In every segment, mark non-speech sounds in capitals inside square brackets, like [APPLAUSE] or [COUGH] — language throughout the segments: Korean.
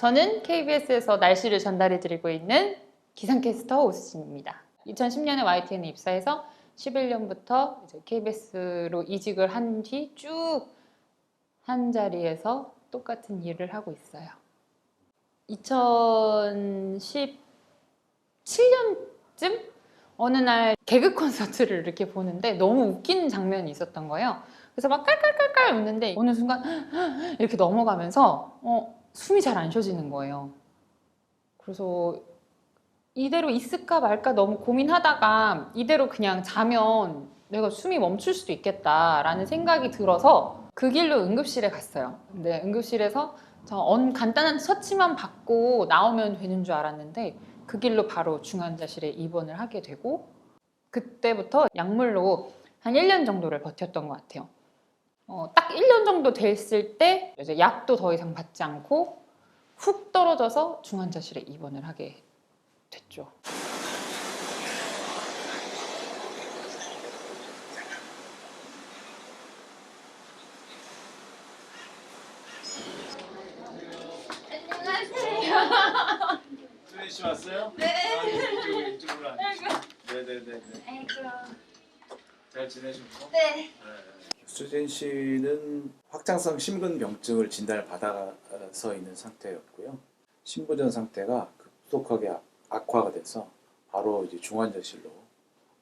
저는 KBS에서 날씨를 전달해드리고 있는 기상캐스터 오수진입니다. 2010년에 YTN에 입사해서 11년부터 KBS로 이직을 한 뒤 쭉 한 자리에서 똑같은 일을 하고 있어요. 2017년쯤 어느 날 개그 콘서트를 이렇게 보는데 너무 웃긴 장면이 있었던 거예요. 그래서 막 깔깔깔깔 웃는데 어느 순간 이렇게 넘어가면서 어, 숨이 잘 안 쉬어지는 거예요. 그래서 이대로 있을까 말까 너무 고민하다가 이대로 그냥 자면 내가 숨이 멈출 수도 있겠다라는 생각이 들어서 그 길로 응급실에 갔어요. 근데 응급실에서 저 언, 간단한 처치만 받고 나오면 되는 줄 알았는데 그 길로 바로 중환자실에 입원을 하게 되고 그때부터 약물로 한 1년 정도를 버텼던 것 같아요. 어, 딱 1년 정도 됐을 때 이제 약도 더 이상 받지 않고 훅 떨어져서 중환자실에 입원을 하게 됐죠. 씨 왔어요? 네. 아, 이쪽으로 이쪽으로 앉으시죠. 네네네. 아이고. 잘 지내셨고? 네. 수진 씨는 확장성 심근병증을 진단을 받아서 있는 상태였고요. 신부전 상태가 급속하게 악- 악화가 돼서 바로 이제 중환자실로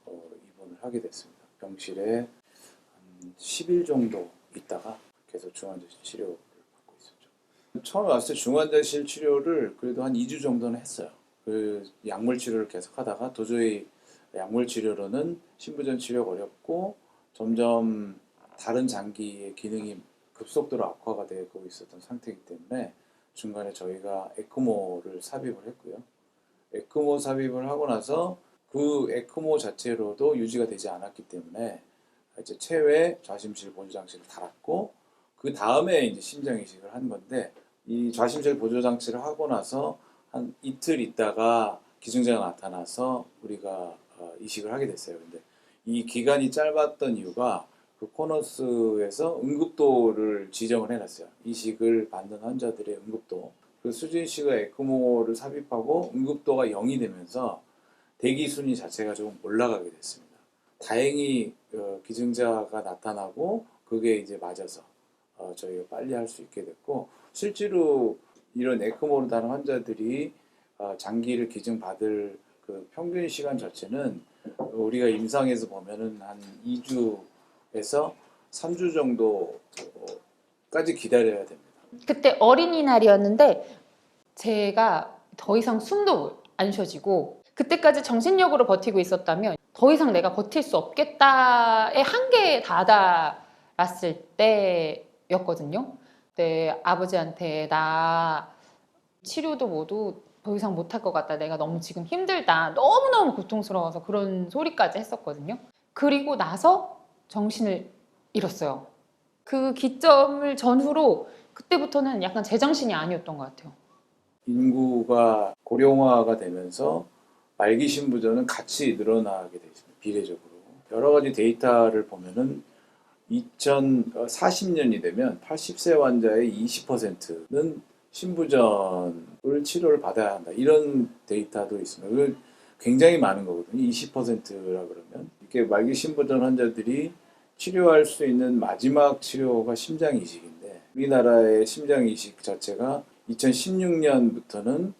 어, 입원을 하게 됐습니다. 병실에 한 10일 정도 있다가 계속 중환자실 치료를 받고 있었죠. 처음에 왔을 때 중환자실 치료를 그래도 한 2주 정도는 했어요. 그 약물 치료를 계속 하다가 도저히 약물 치료로는 신부전 치료가 어렵고 점점 다른 장기의 기능이 급속도로 악화가 되고 있었던 상태이기 때문에 중간에 저희가 에크모를 삽입을 했고요. 에크모 삽입을 하고 나서 그 에크모 자체로도 유지가 되지 않았기 때문에 이제 체외 좌심실 보조 장치를 달았고 그 다음에 이제 심장 이식을 한 건데 이 좌심실 보조 장치를 하고 나서 한 이틀 있다가 기증자가 나타나서 우리가 어, 이식을 하게 됐어요. 근데 이 기간이 짧았던 이유가 그 코너스에서 응급도를 지정을 해놨어요. 이식을 받는 환자들의 응급도. 그 수진 씨가 에크모를 삽입하고 응급도가 0이 되면서 대기 순위 자체가 조금 올라가게 됐습니다. 다행히 어, 기증자가 나타나고 그게 이제 맞아서 어, 저희가 빨리 할 수 있게 됐고 실제로 이런 에크모로 다른 환자들이 어, 장기를 기증받을 그 평균 시간 자체는 우리가 임상에서 보면은 한 2주 에서 3주 정도까지 기다려야 됩니다. 그때 어린이날이었는데 제가 더 이상 숨도 안 쉬어지고 그때까지 정신력으로 버티고 있었다면 더 이상 내가 버틸 수 없겠다의 한계에 다다랐을 때였거든요. 그때 아버지한테 나 치료도 모두 더 이상 못할 것 같다. 내가 너무 지금 힘들다. 너무너무 고통스러워서 그런 소리까지 했었거든요. 그리고 나서 정신을 잃었어요. 그 기점을 전후로 그때부터는 약간 제정신이 아니었던 것 같아요. 인구가 고령화가 되면서 말기 신부전은 같이 늘어나게 돼 있습니다. 비례적으로. 여러 가지 데이터를 보면은 2040년이 되면 80세 환자의 20%는 신부전을 치료를 받아야 한다. 이런 데이터도 있습니다. 그 굉장히 많은 거거든요. 20%라 그러면. 이렇게 말기 신부전 환자들이 치료할 수 있는 마지막 치료가 심장 이식인데 우리나라의 심장 이식 자체가 2016년부터는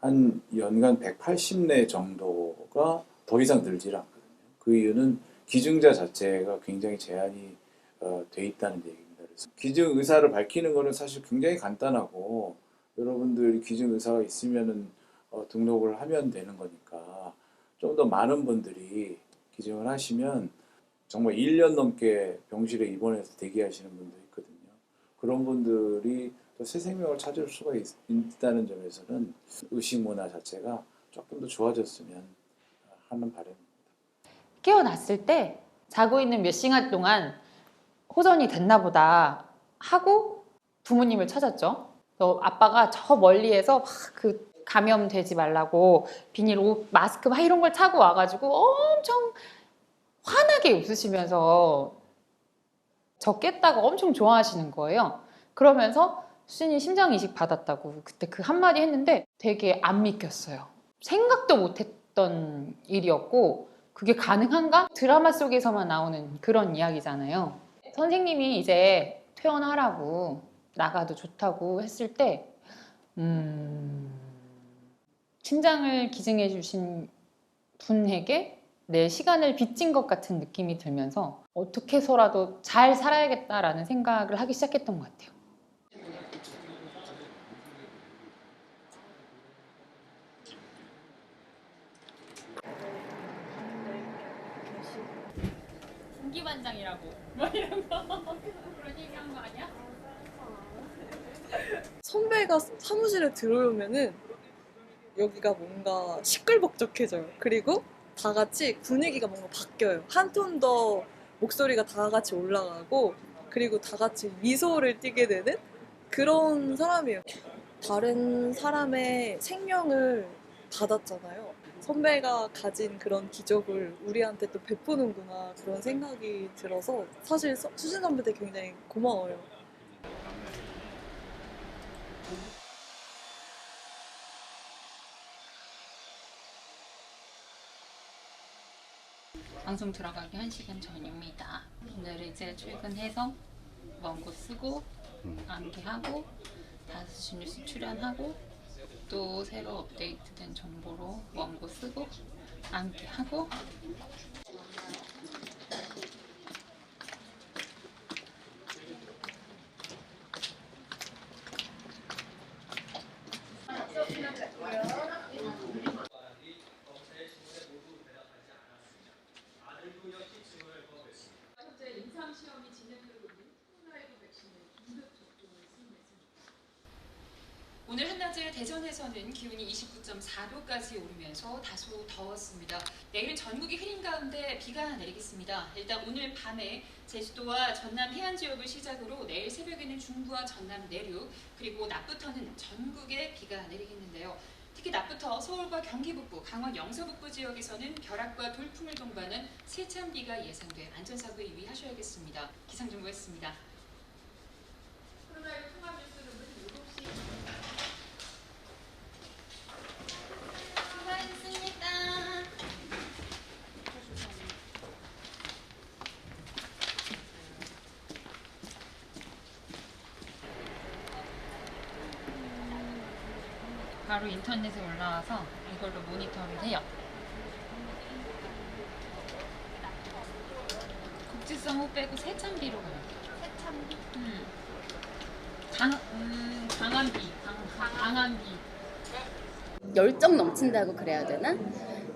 한 연간 180내 정도가 더 이상 늘질 않거든요. 그 이유는 기증자 자체가 굉장히 제한이 어, 돼 있다는 얘기입니다. 그래서 기증 의사를 밝히는 거는 사실 굉장히 간단하고 여러분들이 기증 의사가 있으면은 어, 등록을 하면 되는 거니까 좀 더 많은 분들이 기증을 하시면 정말 1년 넘게 병실에 입원해서 대기하시는 분도 있거든요. 그런 분들이 또 새 생명을 찾을 수가 있, 있다는 점에서는 의식 문화 자체가 조금 더 좋아졌으면 하는 바람입니다. 깨어났을 때 자고 있는 몇 시간 동안 호전이 됐나 보다 하고 부모님을 찾았죠. 또 아빠가 저 멀리에서 막 그 감염되지 말라고 비닐 옷, 마스크 막 이런 걸 차고 와가지고 엄청 환하게 웃으시면서 저 깼다고 엄청 좋아하시는 거예요. 그러면서 수진이 심장 이식 받았다고 그때 그 한마디 했는데 되게 안 믿겼어요. 생각도 못했던 일이었고 그게 가능한가? 드라마 속에서만 나오는 그런 이야기잖아요. 선생님이 이제 퇴원하라고 나가도 좋다고 했을 때 음, 심장을 기증해 주신 분에게 내 시간을 빚진 것 같은 느낌이 들면서 어떻게 해서라도 잘 살아야겠다라는 생각을 하기 시작했던 것 같아요. 공기반장이라고 뭐 이런 거 그런 얘기한 거 아니야? 선배가 사무실에 들어오면은 여기가 뭔가 시끌벅적해져요. 그리고 다 같이 분위기가 뭔가 바뀌어요. 한 톤 더 목소리가 다 같이 올라가고 그리고 다 같이 미소를 띠게 되는 그런 사람이에요. 다른 사람의 생명을 받았잖아요. 선배가 가진 그런 기적을 우리한테 또 베푸는구나 그런 생각이 들어서 사실 서- 수진 선배한테 굉장히 고마워요. 방송 들어가기 1시간 전입니다. 오늘 이제 출근해서 원고 쓰고 암기하고 5시 뉴스 출연하고 또 새로 업데이트된 정보로 원고 쓰고 암기하고 오늘 한낮에 대전에서는 기온이 29.4도까지 오르면서 다소 더웠습니다. 내일 전국이 흐린 가운데 비가 내리겠습니다. 일단 오늘 밤에 제주도와 전남 해안 지역을 시작으로 내일 새벽에는 중부와 전남 내륙 그리고 낮부터는 전국에 비가 내리겠는데요. 특히 낮부터 서울과 경기 북부, 강원 영서 북부 지역에서는 벼락과 돌풍을 동반한 세찬 비가 예상돼 안전사고에 유의하셔야겠습니다. 기상정보였습니다. 바로 인터넷에 올라와서 이걸로 모니터를 해요. 국지성 호 빼고 세찬비로 가요. 세찬비? 음. 강, 음, 강한 비. 강, 강한 비. 열정 넘친다고 그래야 되나?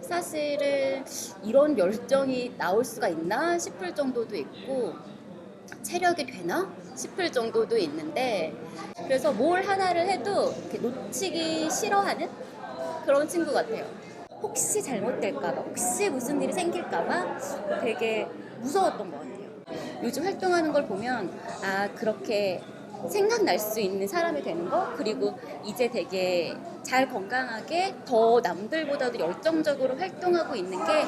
사실은 이런 열정이 나올 수가 있나 싶을 정도도 있고 체력이 되나 싶을 정도도 있는데 그래서 뭘 하나를 해도 이렇게 놓치기 싫어하는 그런 친구 같아요. 혹시 잘못될까봐, 혹시 무슨 일이 생길까봐 되게 무서웠던 것 같아요. 요즘 활동하는 걸 보면 아 그렇게 생각날 수 있는 사람이 되는 거 그리고 이제 되게 잘 건강하게 더 남들보다도 열정적으로 활동하고 있는 게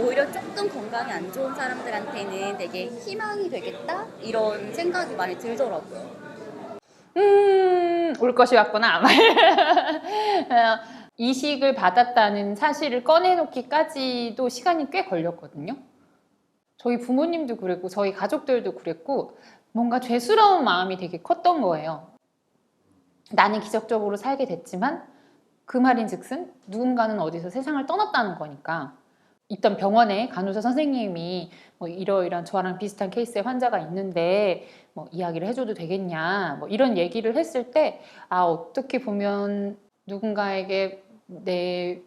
오히려 조금 건강이 안 좋은 사람들한테는 되게 희망이 되겠다 이런 생각이 많이 들더라고요. 음, 올 것이 왔구나. 어, [LAUGHS] 이식을 받았다는 사실을 꺼내놓기까지도 시간이 꽤 걸렸거든요. 저희 부모님도 그랬고, 저희 가족들도 그랬고, 뭔가 죄스러운 마음이 되게 컸던 거예요. 나는 기적적으로 살게 됐지만, 그 말인 즉슨 누군가는 어디서 세상을 떠났다는 거니까. 있던 병원에 간호사 선생님이 뭐 이러이러한 저랑 비슷한 케이스의 환자가 있는데 뭐 이야기를 해줘도 되겠냐 뭐 이런 얘기를 했을 때 아 어떻게 보면 누군가에게 내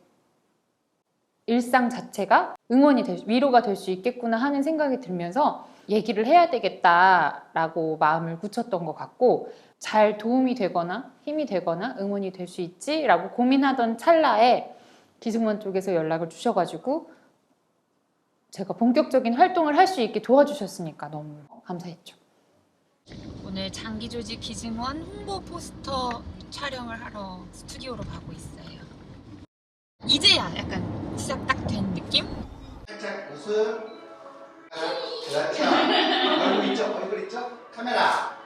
일상 자체가 응원이 될, 수- 위로가 될 수 있겠구나 하는 생각이 들면서 얘기를 해야 되겠다라고 마음을 굳혔던 것 같고 잘 도움이 되거나 힘이 되거나 응원이 될 수 있지라고 고민하던 찰나에 기승원 쪽에서 연락을 주셔가지고 제가 본격적인 활동을 할 수 있게 도와주셨으니까 너무 감사했죠. 오늘 장기 조직 기증원 홍보 포스터 촬영을 하러 스튜디오로 가고 있어요. 이제야 약간 시작 딱 된 느낌? 살짝 웃음 그렇죠. 얼굴 있죠? 얼굴 있죠? 카메라.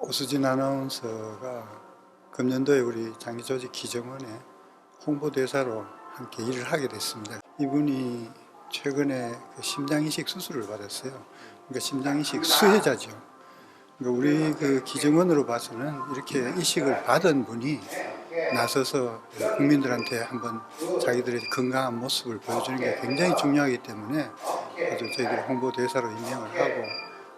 오수진 아나운서가 금년도에 우리 장기조직 기정원에 홍보대사로 함께 일을 하게 됐습니다. 이분이 최근에 그 심장이식 수술을 받았어요. 그러니까 심장이식 수혜자죠. 그러니까 우리 그 기정원으로 봐서는 이렇게 이식을 받은 분이 나서서 국민들한테 한번 자기들의 건강한 모습을 보여주는 게 굉장히 중요하기 때문에 아주 저희들이 홍보대사로 임명을 하고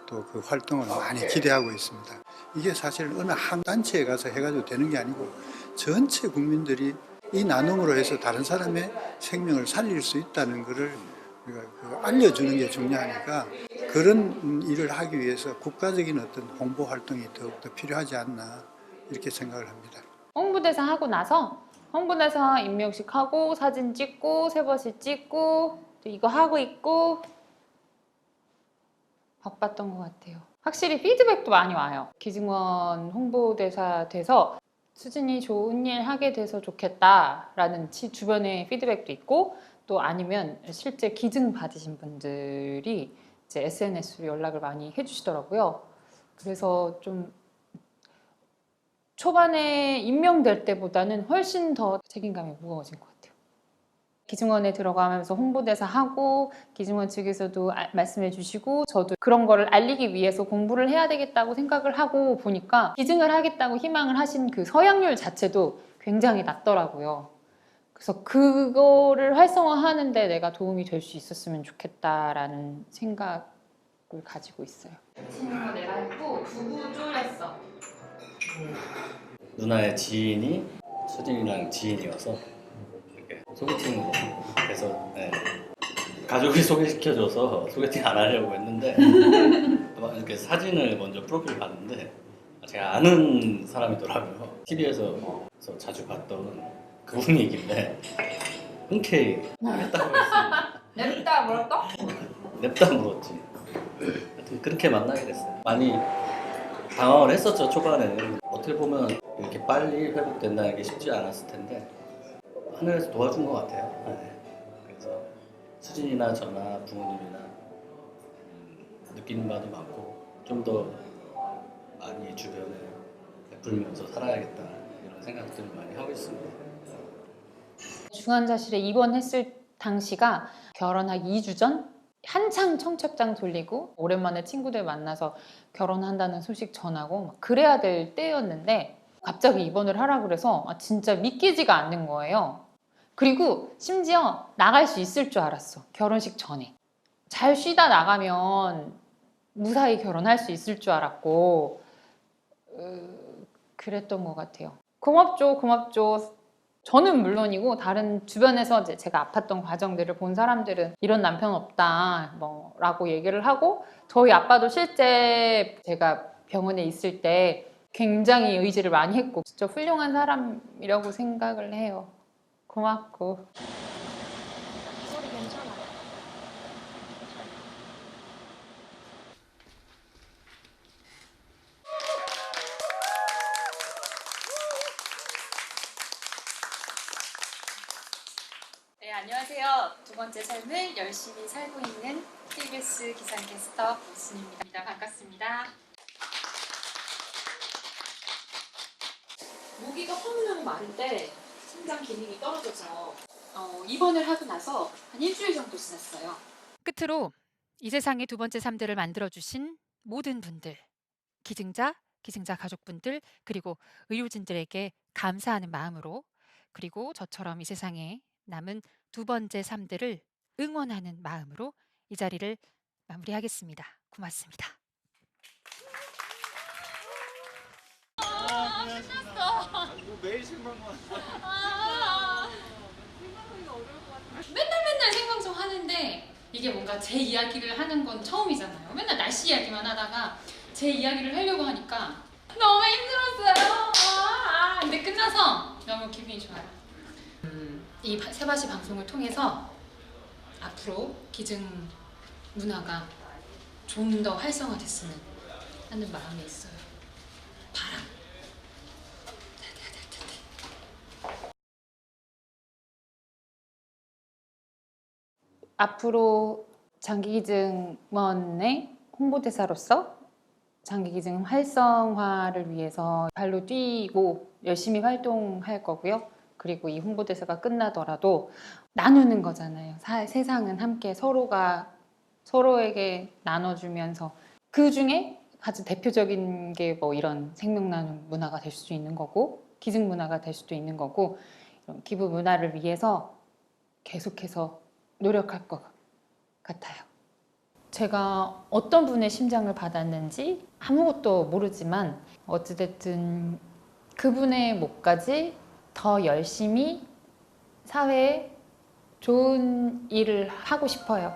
또 그 활동을 많이 기대하고 있습니다. 이게 사실 어느 한 단체에 가서 해가지고 되는 게 아니고 전체 국민들이 이 나눔으로 해서 다른 사람의 생명을 살릴 수 있다는 것을 알려주는 게 중요하니까 그런 일을 하기 위해서 국가적인 어떤 홍보 활동이 더욱더 필요하지 않나 이렇게 생각을 합니다. 홍보대사 하고 나서 홍보대사 임명식 하고 사진 찍고 세 번씩 찍고 또 이거 하고 있고 바빴던 것 같아요. 확실히 피드백도 많이 와요. 기증원 홍보대사 돼서 수진이 좋은 일 하게 돼서 좋겠다라는 치- 주변의 피드백도 있고 또 아니면 실제 기증 받으신 분들이 이제 SNS로 연락을 많이 해주시더라고요. 그래서 좀 초반에 임명될 때보다는 훨씬 더 책임감이 무거워진 것 같아요. 기증원에 들어가면서 홍보대사 하고 기증원 측에서도 아- 말씀해 주시고 저도 그런 거를 알리기 위해서 공부를 해야 되겠다고 생각을 하고 보니까 기증을 하겠다고 희망을 하신 그 서양률 자체도 굉장히 낮더라고요. 그래서 그거를 활성화하는데 내가 도움이 될 수 있었으면 좋겠다라는 생각을 가지고 있어요. 거 내가 했고 두부 쫄랬어. 누나의 지인이 수진이랑 지인이어서 이렇게 소개팅으로 해서 네. 가족이 소개시켜줘서 소개팅 안 하려고 했는데 [LAUGHS] 이렇게 사진을 먼저 프로필 봤는데 제가 아는 사람이더라고요. TV에서 자주 봤던 그분이길래 흔쾌히 하겠다고 했습니다. 냅다 뭐랄까? 냅다 물었지. 하여튼 그렇게 만나게 됐어요. 많이 당황을 했었죠 초반에는. 어떻게 보면 이렇게 빨리 회복된다는 게 쉽지 않았을 텐데 하늘에서 도와준 것 같아요. 네. 그래서 수진이나 저나 부모님이나 음, 느끼는 바도 많고 좀 더 많이 주변에 베풀면서 살아야겠다 이런 생각들을 많이 하고 있습니다. 중환자실에 입원했을 당시가 결혼하기 2주 전? 한창 청첩장 돌리고 오랜만에 친구들 만나서 결혼한다는 소식 전하고 막 그래야 될 때였는데 갑자기 입원을 하라 그래서 아, 진짜 믿기지가 않는 거예요. 그리고 심지어 나갈 수 있을 줄 알았어. 결혼식 전에. 잘 쉬다 나가면 무사히 결혼할 수 있을 줄 알았고 으, 그랬던 것 같아요. 고맙죠, 고맙죠. 저는 물론이고 다른 주변에서 이제 제가 아팠던 과정들을 본 사람들은 이런 남편 없다 뭐라고 얘기를 하고 저희 아빠도 실제 제가 병원에 있을 때 굉장히 의지를 많이 했고 진짜 훌륭한 사람이라고 생각을 해요. 고맙고 네, 안녕하세요. 두 번째 삶을 열심히 살고 있는 KBS 기상캐스터 오순입니다. 반갑습니다. 모기가 허물나고 마를 때 심장 기능이 떨어져서 어, 입원을 하고 나서 한 일주일 정도 지났어요. 끝으로 이 세상의 두 번째 삶들을 만들어주신 모든 분들, 기증자, 기증자 가족분들, 그리고 의료진들에게 감사하는 마음으로, 그리고 저처럼 이 세상에 남은 두 번째 삶들을 응원하는 마음으로 이 자리를 마무리하겠습니다. 고맙습니다. 맨날 생방송 하는데 이게 뭔가 제 이야기를 하는 건 처음이잖아요. 맨날 날씨 이야기만 하다가 제 이야기를 하려고 하니까 너무 힘들었어요. 아, 근데 끝나서 너무 기분이 좋아요. 음, 이 바- 세바시 방송을 통해서 앞으로 기증 문화가 좀 더 활성화됐으면 하는 마음이 있어요. 바람. 앞으로 장기기증원의 홍보대사로서 장기기증 활성화를 위해서 발로 뛰고 열심히 활동할 거고요. 그리고 이 홍보대사가 끝나더라도 나누는 거잖아요. 사- 세상은 함께 서로가 서로에게 나눠주면서 그 중에 가장 대표적인 게 뭐 이런 생명 나눔 문화가 될 수도 있는 거고 기증 문화가 될 수도 있는 거고 이런 기부 문화를 위해서 계속해서 노력할 것 같아요. 제가 어떤 분의 심장을 받았는지 아무것도 모르지만 어찌됐든 그분의 목까지 더 열심히 사회에 좋은 일을 하고 싶어요.